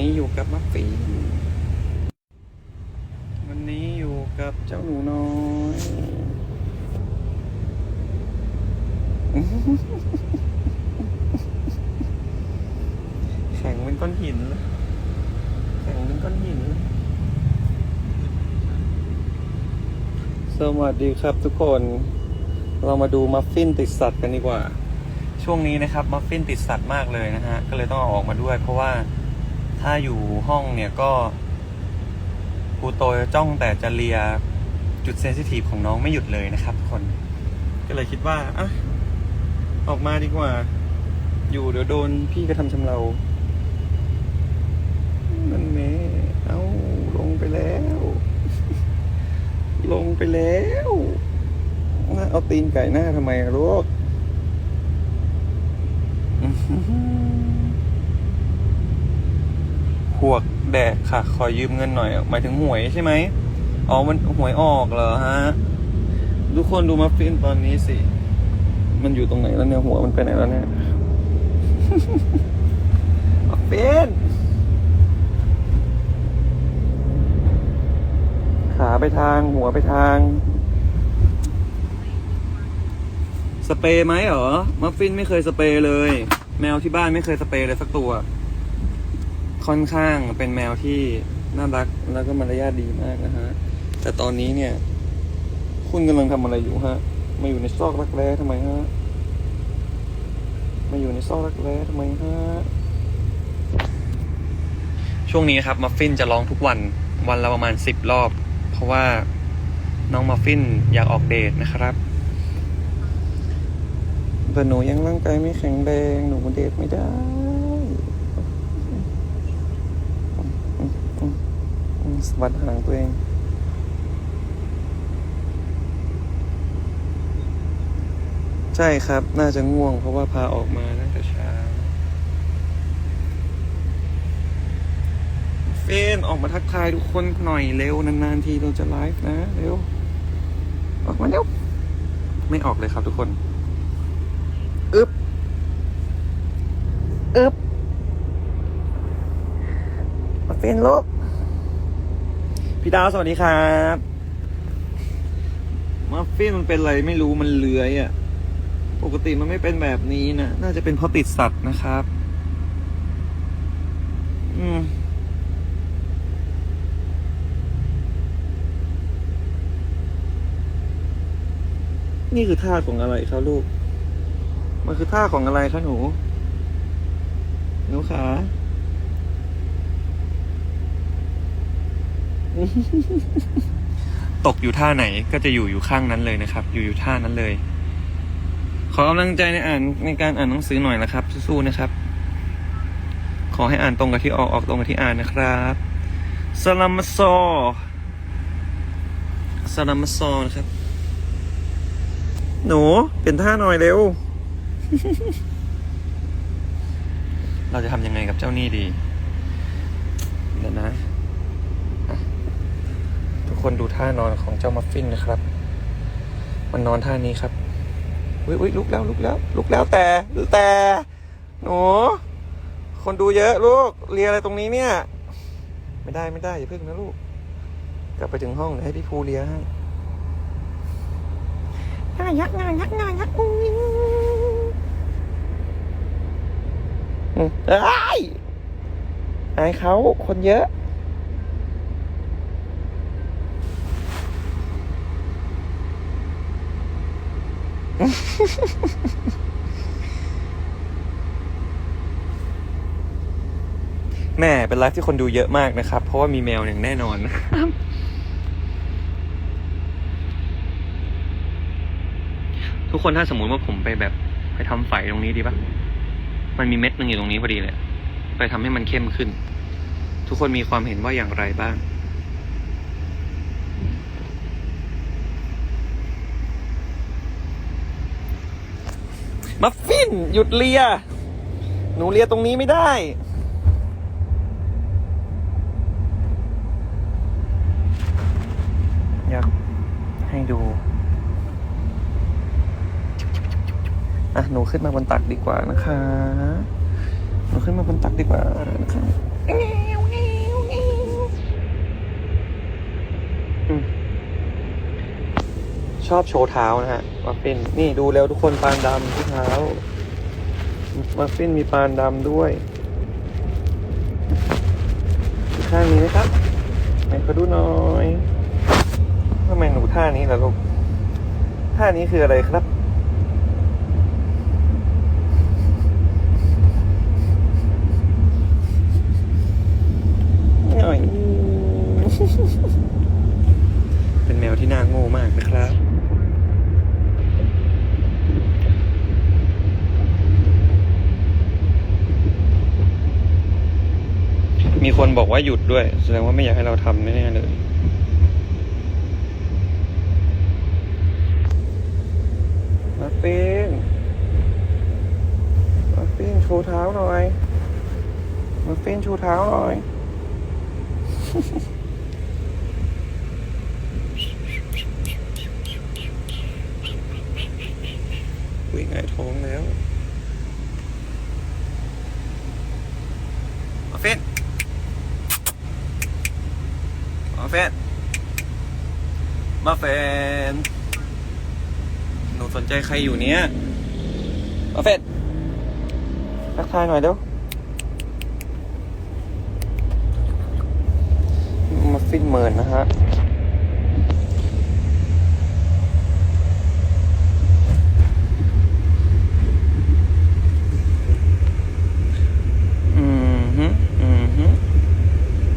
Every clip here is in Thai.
นี้อยู่กับมัฟฟินวันนี้อยู่กับเจ้าหนูน้อยแข็งเป็นก้อนหินแข็งเป็นก้อนหิน สวัสดีครับทุกคน เรามาดูมัฟฟินติดสัตว์กันดีกว่า ช่วงนี้นะครับมัฟฟินติดสัตว์มากเลยนะฮะ ก็เลยต้องเอาออกมาด้วยเพราะว่า ถ้าอยู่ห้องเนี่ยก็ครูโตจะจ้องแต่จะเลียจุดเซนซิทีฟของน้องไม่หยุดเลยนะครับทุกคน ก็เลยคิดว่าอะออกมาดีกว่า อยู่เดี๋ยวโดนพี่กระทำชำเรานั่นแม่เอาลงไปแล้ว ลงไปแล้วเอาตีนไก่หน้าทำไมอะลูก อื้อหือหวกแดกค่ะ ขอยืมเงินหน่อย หมายถึงหวยใช่ไหมอ๋อมันหวยออกเหรอฮะ ทุกคนดูมัฟฟินตอนนี้สิ มันอยู่ตรงไหนแล้วเนี่ยหัวมันไปไหนแล้วเนี่ยมัฟฟินขาไปทางหัวไปทาง สเปรย์ไหมเหรอ มัฟฟินไม่เคยสเปรย์เลย แมวที่บ้านไม่เคยสเปรย์เลยสักตัว ค่อนข้างเป็นแมวที่น่ารักแล้วก็มารยาทดีมากนะฮะ แต่ตอนนี้เนี่ย คุณกำลังทำอะไรอยู่ฮะ มาอยู่ในซอกรักแร้ทำไมฮะ มาอยู่ในซอกรักแร้ทำไมฮะ ช่วงนี้ครับมัฟฟินจะร้องทุกวันวันละประมาณสิบรอบ เพราะว่าน้องมัฟฟินอยากออกเดทนะครับแต่หนูยังร่างกายไม่แข็งแรงหนูเดทไม่ได้ส วัสดห่างตัวเอง ใช่ครับ น่าจะง่วง เพราะว่าพาออกมาตั้งแต่ช้าเฟนออกมาทักทายทุกคนหน่อยเร็วนานๆทีเราจะไลฟ์นะ เร็ว ออกมาเร็ว ไม่ออกเลยครับทุกคนอึบอึบมาเป็นลูก พี่ดาวสวัสดีครับมาฟินมันเป็นอะไรไม่รู้มันเลื้อยอะ่ะ ปกติมันไม่เป็นแบบนี้นะน่าจะเป็นเพราะติดสัตว์นะครับ อืมนี่คือท่าของอะไรครับลูก มันคือท่าของอะไรคะหนู หนูขา ตกอยู่ท่าไหนก็จะอยู่อยู่ข้างนั้นเลยนะครับ อยู่อยู่ท่านั้นเลย ขอกำลังใจในอ่านในการอ่านหนังสือหน่อยนะครับ สู้ๆนะครับ ขอให้อ่านตรงกับที่ออกออกตรงกับที่อ่านนะครับสลามซอสลามซอนะครับ หนูเป็นท่าหน่อยเร็ว เราจะทำยังไงกับเจ้าหนี้ดีเดี๋ยวนะ คนดูท่านอนของเจ้ามัฟฟินนะครับ มันนอนท่านี้ครับอุ้ยอุ้ยลุกแล้วลุกแล้ว ลุกแล้วแต่แต่หนูคนดูเยอะลูกเลียอะไรตรงนี้เนี่ย ไม่ได้ไม่ได้อย่าพึ่งนะลูก กลับไปถึงห้องเดี๋ยวให้พี่ภูเลียให้ง่ายยักง่ายยักง่ายยักอุ้ยอืมเอ้ยอายเขาคนเยอะ แม่เป็นไลฟ์ที่คนดูเยอะมากนะครับ เพราะว่ามีแมวอย่างแน่นอนทุกคนถ้าสมมุติว่าผมไปแบบ ไปทำไฝตรงนี้ดีปะมันมีเม็ดนึงอยู่ตรงนี้พอดีเลย ไปทำให้มันเข้มขึ้น ทุกคนมีความเห็นว่าอย่างไรบ้าง มัฟฟิน หยุดเลีย หนูเลียตรงนี้ไม่ได้ อยากให้ดู อะ หนูขึ้นมาบนตักดีกว่านะคะ หนูขึ้นมาบนตักดีกว่านะคะ ชอบโชว์เท้านะฮะมัฟฟินนี่ดูแล้วทุกคนปานดำที่เท้ามัฟฟินมีปานดำด้วยอีกข้างนี้นะครับไหนขอดูหน่อยทำไมหนูท่านี้ล่ะลูกท่านี้คืออะไรครับ หน่อย เป็นแมวที่น่าโง่มากนะครับมีคนบอกว่าหยุดด้วย แสดงว่าไม่อยากให้เราทำแน่ๆเลย มาฟินมาฟินชูเท้าหน่อย มาฟินชูเท้าหน่อย วิ่งไงท้องแล้ว มาฟินมาฟินมาเฟนหนูสนใจใค รอยู่เนี้ยมาเฟนทักทายหน่อยเดี๋ยวมาฟินเมินนะฮะอืมฮึอืมฮึ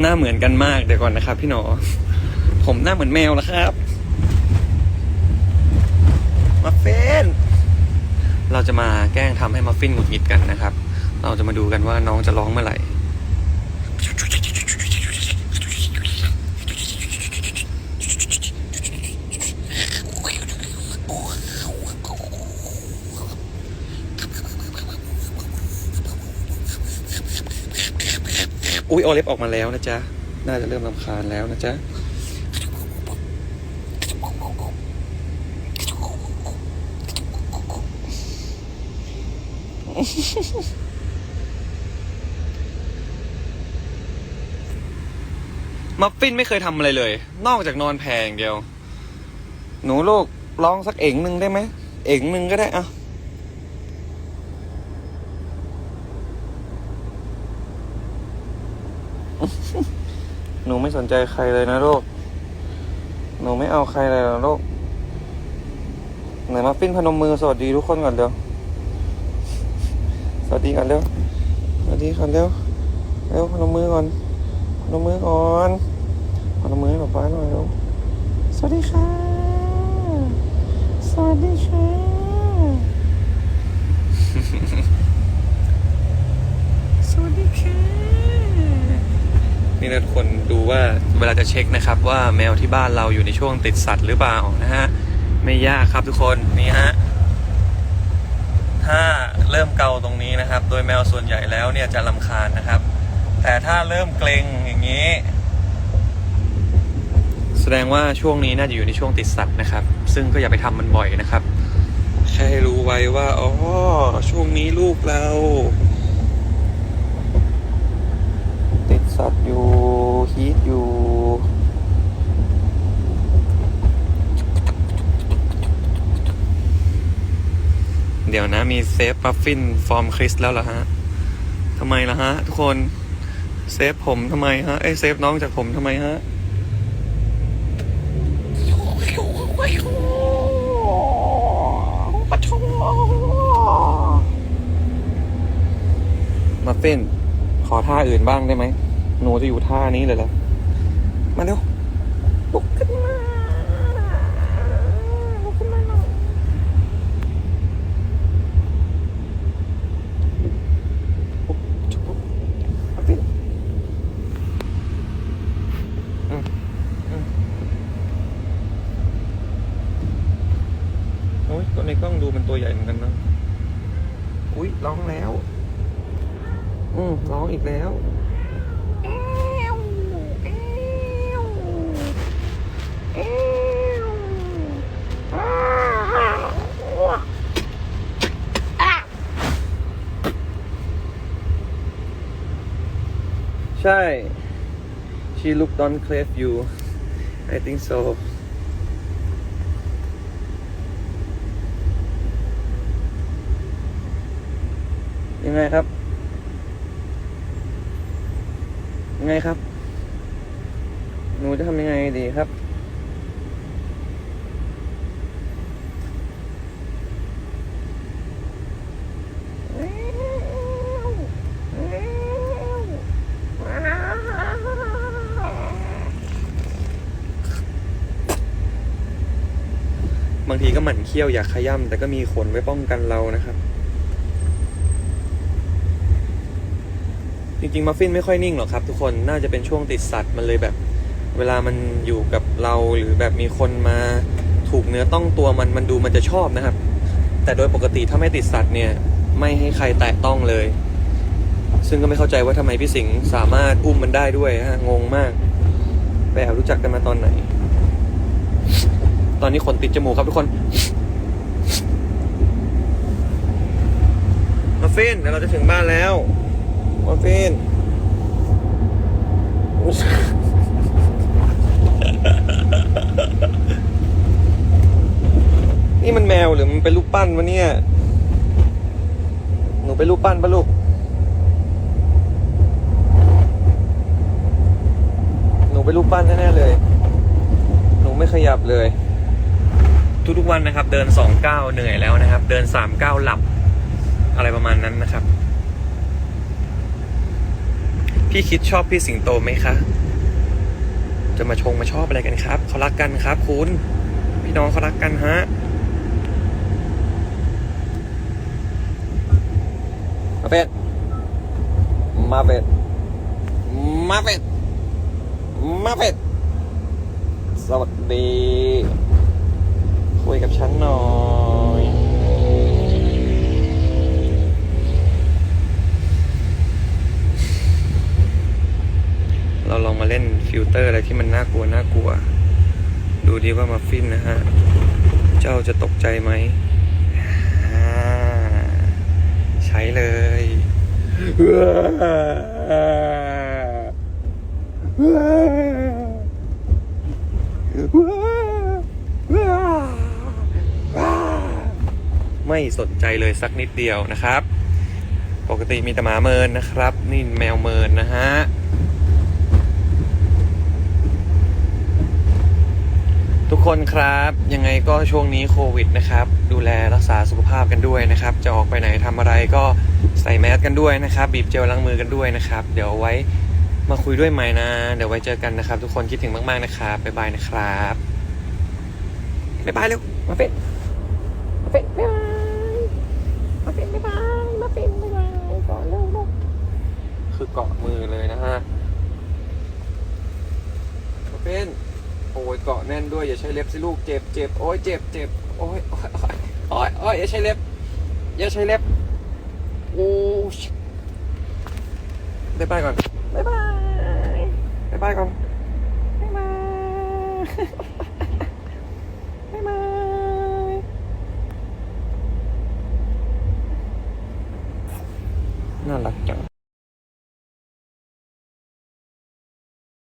หน้าเหมือนกันมากเดี๋ยวก่อนนะครับ พี่หนอ ผมหน้าเหมือนแมวแล้วครับ มาเฟน เรา จะมาแกล้งทำให้มาฟินหงุดหงิดกันนะครับ เราจะมาดูกันว่าน้องจะร้องเมื่อไหร่อุ้ยโอเล็บออกมาแล้วนะจ๊ะ น่าจะเริ่มรำคาญแล้วนะจ๊ะ มัฟฟินไม่เคยทำอะไรเลย นอกจากนอนแพงเดียว หนูลูกร้องสักเอ๋งหนึ่งได้ไหม เอ๋งหนึ่งก็ได้อะหนูไม่สนใจใครเลยนะลูก หนูไม่เอาใครเลยนะลูกไหนมาฟินพนมมือสวัสดีทุกคนก่อนเร็ว วัสดีกันเร็วสวัสดีกันเร็วเร็วพนมมือก่อนพนมมือก่อนพนมมือให้ป๊าป๊าหน่อยเร็วสวัสดีค่ะ สวัสดีค่ะสวัสดีค่ะนี่นะทุกคนดูว่าเวลาจะเช็คนะครับ ว่าแมวที่บ้านเราอยู่ในช่วงติดสัตว์หรือเปล่านะฮะ ไม่ยากครับทุกคนนี่ฮะถ้า เริ่มเกาตรงนี้นะครับ โดยแมวส่วนใหญ่แล้วเนี่ยจะลำคาญนะครับ แต่ถ้าเริ่มเกรงอย่างนี้ แสดงว่าช่วงนี้น่าจะอยู่ในช่วงติดสัตว์นะครับ ซึ่งก็อย่าไปทำมันบ่อยนะครับ แค่ให้รู้ไว้ว่าอ๋อช่วงนี้ลูกเรา ติดสัตว์อยู่ฮีทอยู่ เดี๋ยวนะมีเซฟมัฟฟินฟอร์มคริสแล้วเหรอฮะทำไมล่ะฮะ ทุกคนเซฟผมทำไมฮะเอ้เซฟน้องจากผมทำไมฮะปะโถมัฟฟินขอท่าอื่นบ้างได้ไหมหนูจะอยู่ท่านี้เลยเหรอมาเร็วลุกขึ้นมาลุกขึ้นมาหน่อย มัฟฟินอืมอืมโอ้ยตัวในกล้องดู มันตัวใหญ่เหมือนกันนะ อุ้ยร้องแล้ว อืมร้องอีกแล้วเอ้วเอ้วเอ้วอ้าวอะใช่ she look don't crave you I think so ยังไงครับ ยังไงครับ หนูจะทำยังไงดีครับ บางทีก็หมั่นเคี้ยวอยากขย่ำแต่ก็มีขนไว้ป้องกันเรานะครับ จริงๆ มัฟฟินไม่ค่อยนิ่งหรอกครับ ทุกคนน่าจะเป็นช่วงติดสัตว์มันเลยแบบ เวลามันอยู่กับเราหรือแบบมีคนมาถูกเนื้อต้องตัวมันมันดูมันจะชอบนะครับ แต่โดยปกติถ้าไม่ติดสัตว์เนี่ย ไม่ให้ใครแตะต้องเลย ซึ่งก็ไม่เข้าใจว่าทำไมพี่สิงห์สามารถอุ้มมันได้ด้วยฮะงงมากไปแอบรู้จักกันมาตอนไหน ตอนนี้ขนติดจมูกครับทุกคนมาฟินเดี๋ยวเราจะถึงบ้านแล้ว มาฟินนี่มันแมวหรือมันเป็นรูปปั้นวะเนี่ย หนูเป็นรูปปั้นปะลูก หนูเป็นรูปปั้นแน่ๆเลย หนูไม่ขยับเลย ทุกๆวันนะครับ เดินสองเก้าเหนื่อยแล้วนะครับ เดินสามเก้าหลับ อะไรประมาณนั้นนะครับ พี่คิดชอบพี่สิงโตไหมคะ จะมาชงมาชอบอะไรกันครับ เขารักกันครับ คุณ พี่น้องเขารักกันฮะมาเป็ดมาเป็ดมาเป็ดมาเป็ดสวัสดี คุยกับฉันหน่อย เราลองมาเล่นฟิลเตอร์อะไรที่มันน่ากลัวน่ากลัว ดูดีว่ามาฟินนะฮะ เจ้าจะตกใจไหม ใช้เลยไม่สนใจเลยสักนิดเดียวนะครับ ปกติมีแต่หมาเมินนะครับ นี่แมวเมินนะฮะ ทุก คนครับ ยังไงก็ช่วงนี้โควิดนะครับ ดูแลรักษาสุขภาพกันด้วยนะครับ จะออกไปไหนทำอะไรก็ใส่แมสกันด้วยนะครับ บีบเจลล้างมือกันด้วยนะครับ เดี๋ยวไว้มาคุยด้วยใหม่นะ เดี๋ยวไว้เจอกันนะครับ ทุกคนคิดถึงมากๆนะครับบ๊ายบายนะครับบ๊ายบายเร็วมาเป็ดมาเป็นบ๊ายบายมาเป็นบ๊ายบายมาเป็นบ๊ายบายก่อนเร็วลูกคือเกาะมือเลยนะฮะมาเป็น โอ๊ยเกาะแน่นด้วยอย่าใช้เล็บสิลูกเจ็บเจ็บโอ้ยเจ็บเจ็บโอ้ยโอ้ยโอ้ยโอ้ยอย่าใช้เล็บอย่าใช้เล็บโอ้ยบายบายก่อนบายบายบายบายก่อนบายบายบายบายน่ารักจัง